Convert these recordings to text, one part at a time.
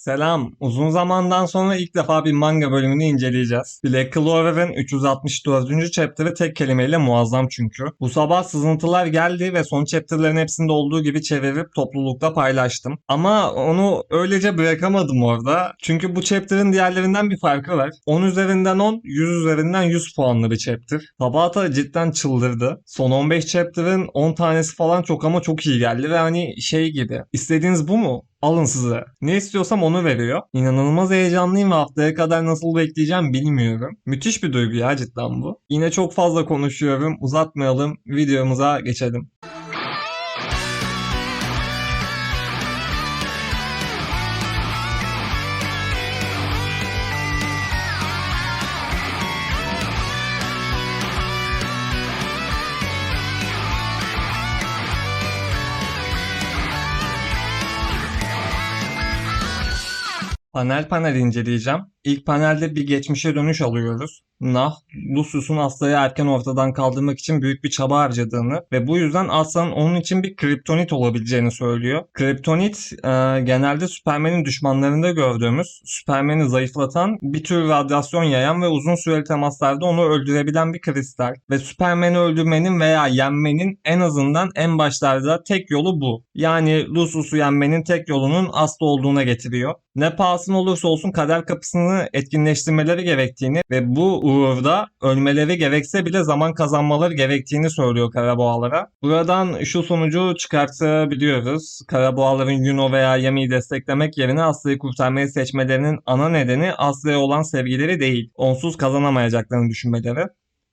Selam. Uzun zamandan sonra ilk defa bir manga bölümünü inceleyeceğiz. Black Clover'ın 364. chapter'ı tek kelimeyle muazzam çünkü. Bu sabah sızıntılar geldi ve son chapter'ların hepsinde olduğu gibi çevirip toplulukta paylaştım. Ama onu öylece bırakamadım orada. Çünkü bu chapter'ın diğerlerinden bir farkı var. 10 üzerinden 10, 100 üzerinden 100 puanlı bir chapter. Tabata cidden çıldırdı. Son 15 chapter'ın 10 tanesi falan çok ama çok iyi geldi ve hani şey gibi. İstediğiniz bu mu? Alın size. Ne istiyorsam onu veriyor. İnanılmaz heyecanlıyım ve haftaya kadar nasıl bekleyeceğim bilmiyorum. Müthiş bir duygu ya cidden bu. Yine çok fazla konuşuyorum. Uzatmayalım. Videomuza geçelim. Panel panel inceleyeceğim. İlk panelde bir geçmişe dönüş alıyoruz. Nah, Lucius'un Asla'yı erken ortadan kaldırmak için büyük bir çaba harcadığını ve bu yüzden Asla'nın onun için bir kriptonit olabileceğini söylüyor. Kriptonit e, genelde Superman'in düşmanlarında gördüğümüz, Superman'i zayıflatan, bir tür radyasyon yayan ve uzun süreli temaslarda onu öldürebilen bir kristal. Ve Superman'i öldürmenin veya yenmenin en azından en başlarda tek yolu bu. Yani Lucius'u yenmenin tek yolunun Asla olduğuna getiriyor. Ne pahasına olursa olsun kader kapısını etkinleştirmeleri gerektiğini ve bu uğurda ölmeleri gerekse bile zaman kazanmaları gerektiğini söylüyor karaboğalara. Buradan şu sonucu çıkartabiliyoruz. Karaboğaların Yuno veya Yami'yi desteklemek yerine Aslı'yı kurtarmayı seçmelerinin ana nedeni Aslı'ya olan sevgileri değil. Onsuz kazanamayacaklarını düşünmeleri.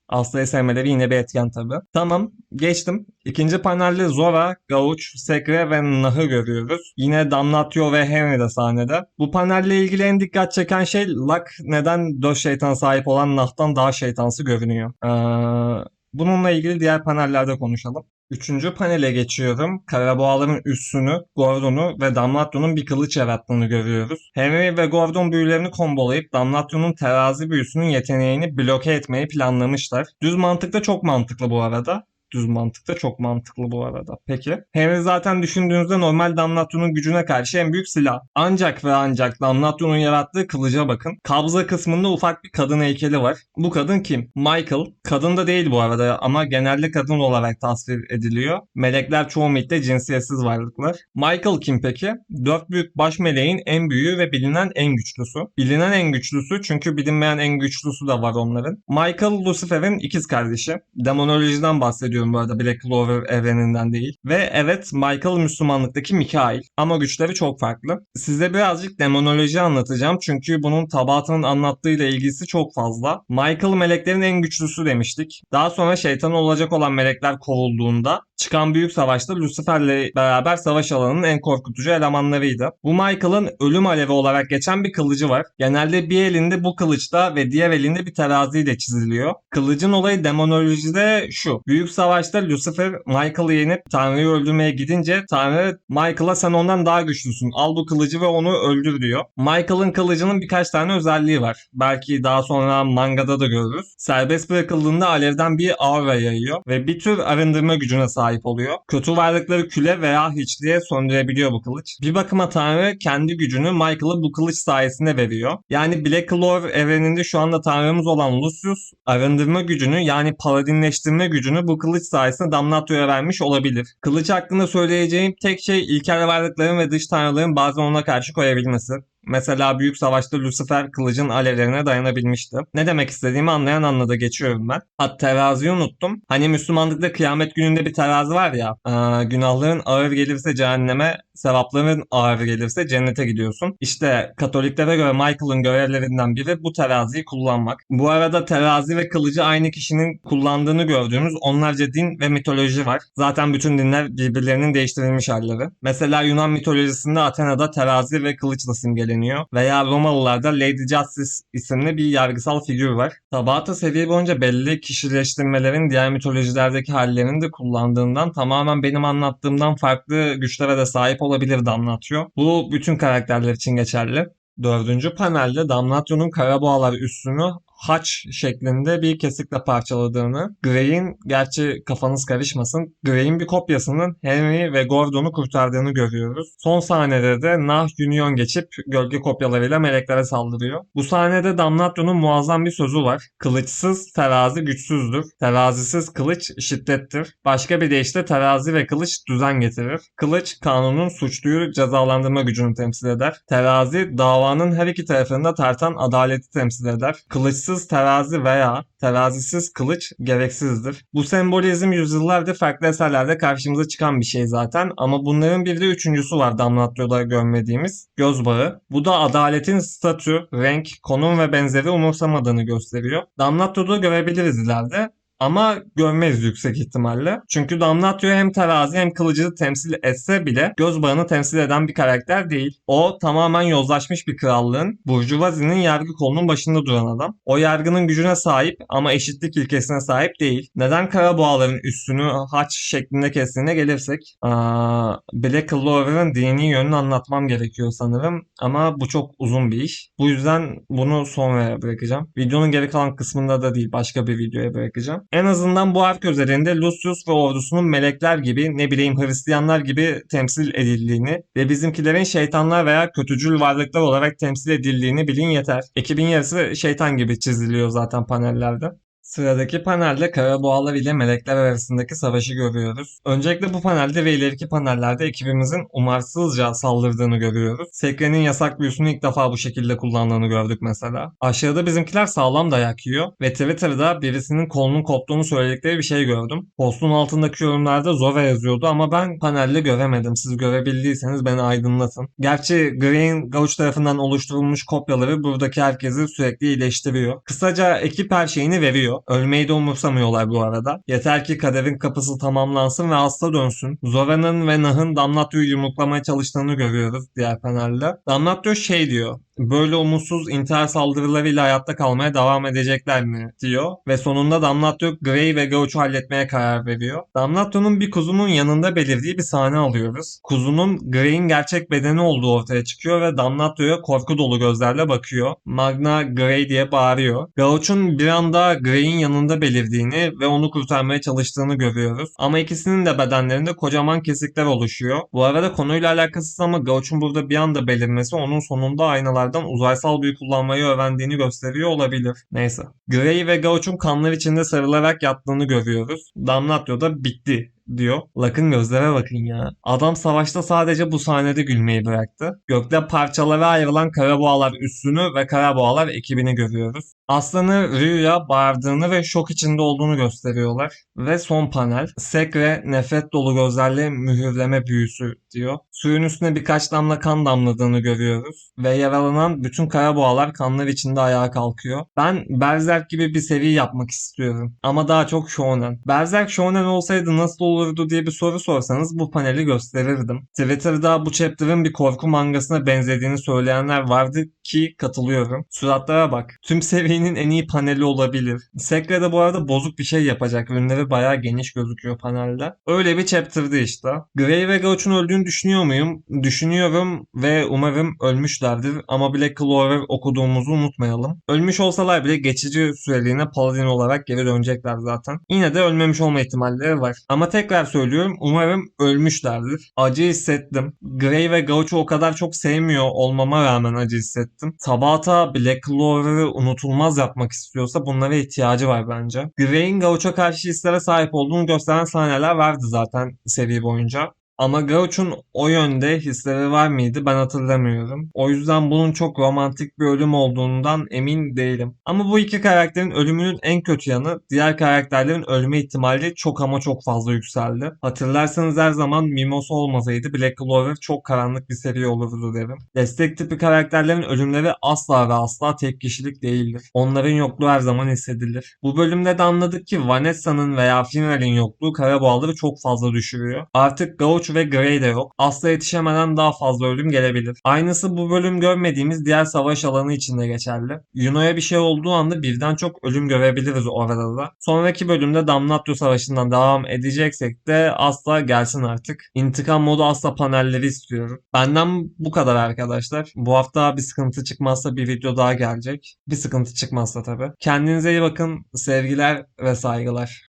Aslı'yı sevmeleri yine bir etken tabi. Tamam geçtim. İkinci panelde Zora, Gauch, Sekre ve Nah'ı görüyoruz. Yine Damnatio ve Henry de sahnede. Bu panelle ilgili en dikkat çeken şey Luck neden dört şeytan sahip olan Nah'tan daha şeytansı görünüyor. Ee, bununla ilgili diğer panellerde konuşalım. Üçüncü panele geçiyorum. Karaboğaların üssünü, Gordon'u ve Damnation'un bir kılıç yarattığını görüyoruz. Henry ve Gordon büyülerini kombolayıp Damnation'un terazi büyüsünün yeteneğini bloke etmeyi planlamışlar. Düz mantıkta çok mantıklı bu arada düz mantıkta çok mantıklı bu arada. Peki. Henry zaten düşündüğünüzde normal Damnation'un gücüne karşı en büyük silah. Ancak ve ancak Damnation'un yarattığı kılıca bakın. Kabza kısmında ufak bir kadın heykeli var. Bu kadın kim? Michael. Kadın da değil bu arada ama genelde kadın olarak tasvir ediliyor. Melekler çoğu mitte cinsiyetsiz varlıklar. Michael kim peki? Dört büyük baş meleğin en büyüğü ve bilinen en güçlüsü. Bilinen en güçlüsü çünkü bilinmeyen en güçlüsü de var onların. Michael Lucifer'in ikiz kardeşi. Demonolojiden bahsediyor bahsediyorum bu arada Black Clover evreninden değil. Ve evet Michael Müslümanlıktaki Mikail ama güçleri çok farklı. Size birazcık demonoloji anlatacağım çünkü bunun tabatının anlattığıyla ilgisi çok fazla. Michael meleklerin en güçlüsü demiştik. Daha sonra şeytan olacak olan melekler kovulduğunda çıkan büyük savaşta Lucifer'le beraber savaş alanının en korkutucu elemanlarıydı. Bu Michael'ın ölüm alevi olarak geçen bir kılıcı var. Genelde bir elinde bu kılıçta ve diğer elinde bir teraziyle çiziliyor. Kılıcın olayı demonolojide şu. Büyük savaşta Lucifer Michael'ı yenip Tanrı'yı öldürmeye gidince Tanrı Michael'a sen ondan daha güçlüsün. Al bu kılıcı ve onu öldür diyor. Michael'ın kılıcının birkaç tane özelliği var. Belki daha sonra mangada da görürüz. Serbest bırakıldığında alevden bir aura yayıyor ve bir tür arındırma gücüne sahip oluyor. Kötü varlıkları küle veya hiçliğe söndürebiliyor bu kılıç. Bir bakıma Tanrı kendi gücünü Michael'a bu kılıç sayesinde veriyor. Yani Black Clover evreninde şu anda Tanrımız olan Lucius arındırma gücünü yani paladinleştirme gücünü bu kılıç sayesinde Damnatio'ya vermiş olabilir. Kılıç hakkında söyleyeceğim tek şey ilkel varlıkların ve dış tanrıların bazen ona karşı koyabilmesi. Mesela Büyük Savaş'ta Lucifer kılıcın alevlerine dayanabilmişti. Ne demek istediğimi anlayan anladı geçiyorum ben. Ha teraziyi unuttum. Hani Müslümanlıkta kıyamet gününde bir terazi var ya. E, günahların ağır gelirse cehenneme, sevapların ağır gelirse cennete gidiyorsun. İşte Katoliklere göre Michael'ın görevlerinden biri bu teraziyi kullanmak. Bu arada terazi ve kılıcı aynı kişinin kullandığını gördüğümüz onlarca din ve mitoloji var. Zaten bütün dinler birbirlerinin değiştirilmiş halleri. Mesela Yunan mitolojisinde Athena'da terazi ve kılıçla simgeleniyor söyleniyor. Veya Romalılarda Lady Justice isimli bir yargısal figür var. Tabata seviye boyunca belli kişileştirmelerin diğer mitolojilerdeki hallerini de kullandığından tamamen benim anlattığımdan farklı güçlere de sahip olabilir anlatıyor. Bu bütün karakterler için geçerli. Dördüncü panelde Damnation'un Karaboğalar üssünü haç şeklinde bir kesikle parçaladığını, Grey'in, gerçi kafanız karışmasın, Grey'in bir kopyasının Henry ve Gordon'u kurtardığını görüyoruz. Son sahnede de Nah Union geçip gölge kopyalarıyla meleklere saldırıyor. Bu sahnede Damnatrio'nun muazzam bir sözü var. Kılıçsız terazi güçsüzdür. Terazisiz kılıç şiddettir. Başka bir deyişle terazi ve kılıç düzen getirir. Kılıç kanunun suçluyu cezalandırma gücünü temsil eder. Terazi davanın her iki tarafında tartan adaleti temsil eder. Kılıçsız terazi veya terazisiz kılıç gereksizdir. Bu sembolizm yüzyıllardır farklı eserlerde karşımıza çıkan bir şey zaten ama bunların bir de üçüncüsü var Damnatrio'da görmediğimiz göz bağı. Bu da adaletin statü, renk, konum ve benzeri umursamadığını gösteriyor. Damnatrio'da görebiliriz ileride ama görmeyiz yüksek ihtimalle. Çünkü Damnatio hem terazi hem kılıcı temsil etse bile göz bağını temsil eden bir karakter değil. O tamamen yozlaşmış bir krallığın, burjuvazinin yargı kolunun başında duran adam. O yargının gücüne sahip ama eşitlik ilkesine sahip değil. Neden kara boğaların üstünü haç şeklinde kestiğine gelirsek, aa, Black Clover'ın dini yönünü anlatmam gerekiyor sanırım ama bu çok uzun bir iş. Bu yüzden bunu sonraya bırakacağım. Videonun geri kalan kısmında da değil başka bir videoya bırakacağım. En azından bu ark üzerinde Lucius ve ordusunun melekler gibi ne bileyim Hristiyanlar gibi temsil edildiğini ve bizimkilerin şeytanlar veya kötücül varlıklar olarak temsil edildiğini bilin yeter. Ekibin yarısı şeytan gibi çiziliyor zaten panellerde. Sıradaki panelde karaboğalar ile melekler arasındaki savaşı görüyoruz. Öncelikle bu panelde ve ileriki panellerde ekibimizin umarsızca saldırdığını görüyoruz. Sekre'nin yasak büyüsünü ilk defa bu şekilde kullandığını gördük mesela. Aşağıda bizimkiler sağlam dayak yiyor ve Twitter'da birisinin kolunun koptuğunu söyledikleri bir şey gördüm. Postun altındaki yorumlarda Zora yazıyordu ama ben panelde göremedim. Siz görebildiyseniz beni aydınlatın. Gerçi Green Gauch tarafından oluşturulmuş kopyaları buradaki herkesi sürekli iyileştiriyor. Kısaca ekip her şeyini veriyor. Ölmeyi de umursamıyorlar bu arada. Yeter ki kaderin kapısı tamamlansın ve hasta dönsün. Zora'nın ve Nah'ın Damnatrio'yu yumruklamaya çalıştığını görüyoruz diğer panelde. Damnatrio şey diyor böyle umutsuz intihar saldırılarıyla hayatta kalmaya devam edecekler mi diyor. Ve sonunda Damnatio Grey ve Gauch'u halletmeye karar veriyor. Damnatio'nun bir kuzunun yanında belirdiği bir sahne alıyoruz. Kuzunun Grey'in gerçek bedeni olduğu ortaya çıkıyor ve Damnatio'ya korku dolu gözlerle bakıyor. Magna Grey diye bağırıyor. Gauch'un bir anda Grey'in yanında belirdiğini ve onu kurtarmaya çalıştığını görüyoruz. Ama ikisinin de bedenlerinde kocaman kesikler oluşuyor. Bu arada konuyla alakasız ama Gauch'un burada bir anda belirmesi onun sonunda aynalar silahlardan uzaysal büyü kullanmayı öğrendiğini gösteriyor olabilir. Neyse. Grey ve Gauch'un kanlar içinde sarılarak yattığını görüyoruz. Damnatio da bitti diyor. Lak'ın gözlere bakın ya. Adam savaşta sadece bu sahnede gülmeyi bıraktı. Gökte parçalara ayrılan karaboğalar üstünü ve karaboğalar ekibini görüyoruz. Aslanı Ryu'ya bağırdığını ve şok içinde olduğunu gösteriyorlar. Ve son panel. Sekre nefret dolu gözlerle mühürleme büyüsü diyor. Suyun üstüne birkaç damla kan damladığını görüyoruz. Ve yaralanan bütün karaboğalar kanlar içinde ayağa kalkıyor. Ben Berserk gibi bir seri yapmak istiyorum. Ama daha çok shonen. Berserk shonen olsaydı nasıl olurdu diye bir soru sorsanız bu paneli gösterirdim. Twitter'da bu chapter'ın bir korku mangasına benzediğini söyleyenler vardı ki katılıyorum. Suratlara bak. Tüm serinin en iyi paneli olabilir. Sekre de bu arada bozuk bir şey yapacak. Ürünleri bayağı geniş gözüküyor panelde. Öyle bir chapter'dı işte. Grey ve Gauch'un öldüğünü düşünüyor muyum? Düşünüyorum ve umarım ölmüşlerdir. Ama Black Clover okuduğumuzu unutmayalım. Ölmüş olsalar bile geçici süreliğine Paladin olarak geri dönecekler zaten. Yine de ölmemiş olma ihtimalleri var. Ama tekrar söylüyorum umarım ölmüşlerdir. Acı hissettim. Grey ve Gauch'u o kadar çok sevmiyor olmama rağmen acı hissettim. Tabata Black Clover'ı unutulmaz yapmak istiyorsa bunlara ihtiyacı var bence. Grey'in Gauch'a karşı hislere sahip olduğunu gösteren sahneler vardı zaten seri boyunca. Ama Gauch'un o yönde hisleri var mıydı ben hatırlamıyorum. O yüzden bunun çok romantik bir ölüm olduğundan emin değilim. Ama bu iki karakterin ölümünün en kötü yanı diğer karakterlerin ölme ihtimali çok ama çok fazla yükseldi. Hatırlarsanız her zaman Mimos olmasaydı Black Clover çok karanlık bir seri olurdu derim. Destek tipi karakterlerin ölümleri asla ve asla tek kişilik değildir. Onların yokluğu her zaman hissedilir. Bu bölümde de anladık ki Vanessa'nın veya Finral'in yokluğu Karaboğaları çok fazla düşürüyor. Artık Gauch Ve Grey de yok. Asla yetişemeden daha fazla ölüm gelebilir. Aynısı bu bölüm görmediğimiz diğer savaş alanı için de geçerli. Yuno'ya bir şey olduğu anda birden çok ölüm görebiliriz orada da. Sonraki bölümde Damnatio Savaşı'ndan devam edeceksek de asla gelsin artık. İntikam modu asla panelleri istiyorum. Benden bu kadar arkadaşlar. Bu hafta bir sıkıntı çıkmazsa bir video daha gelecek. Bir sıkıntı çıkmazsa tabii. Kendinize iyi bakın. Sevgiler ve saygılar.